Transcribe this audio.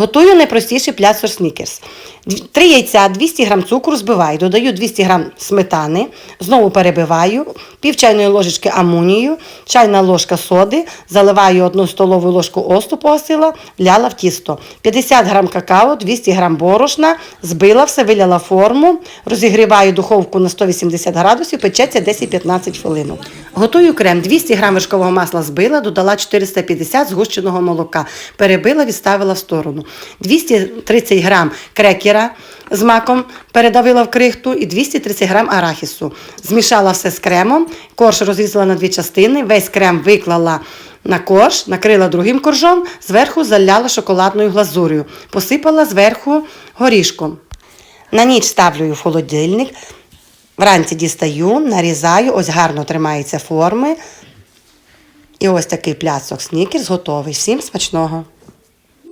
Готую найпростіший пляцор снікерс. Три яйця, 200 г цукру збиваю, додаю 200 г сметани, знову перебиваю, пів чайної ложечки амунію, чайна ложка соди, заливаю одну столову ложку осту посила, ляла в тісто. 50 г какао, 200 г борошна, збила все, виляла форму, розігріваю духовку на 180 градусів, печеться 10-15 хвилин. Готую крем, 200 г вершкового масла збила, додала 450 згущеного молока, перебила, відставила в сторону. 230 г крекера з маком передавила в крихту і 230 г арахісу. Змішала все з кремом, корж розрізала на дві частини, весь крем виклала на корж, накрила другим коржом, зверху заляла шоколадною глазур'ю, посипала зверху горішком. На ніч ставлю в холодильник, вранці дістаю, нарізаю, ось гарно тримаються форми. І ось такий пляцок снікерс готовий. Всім смачного!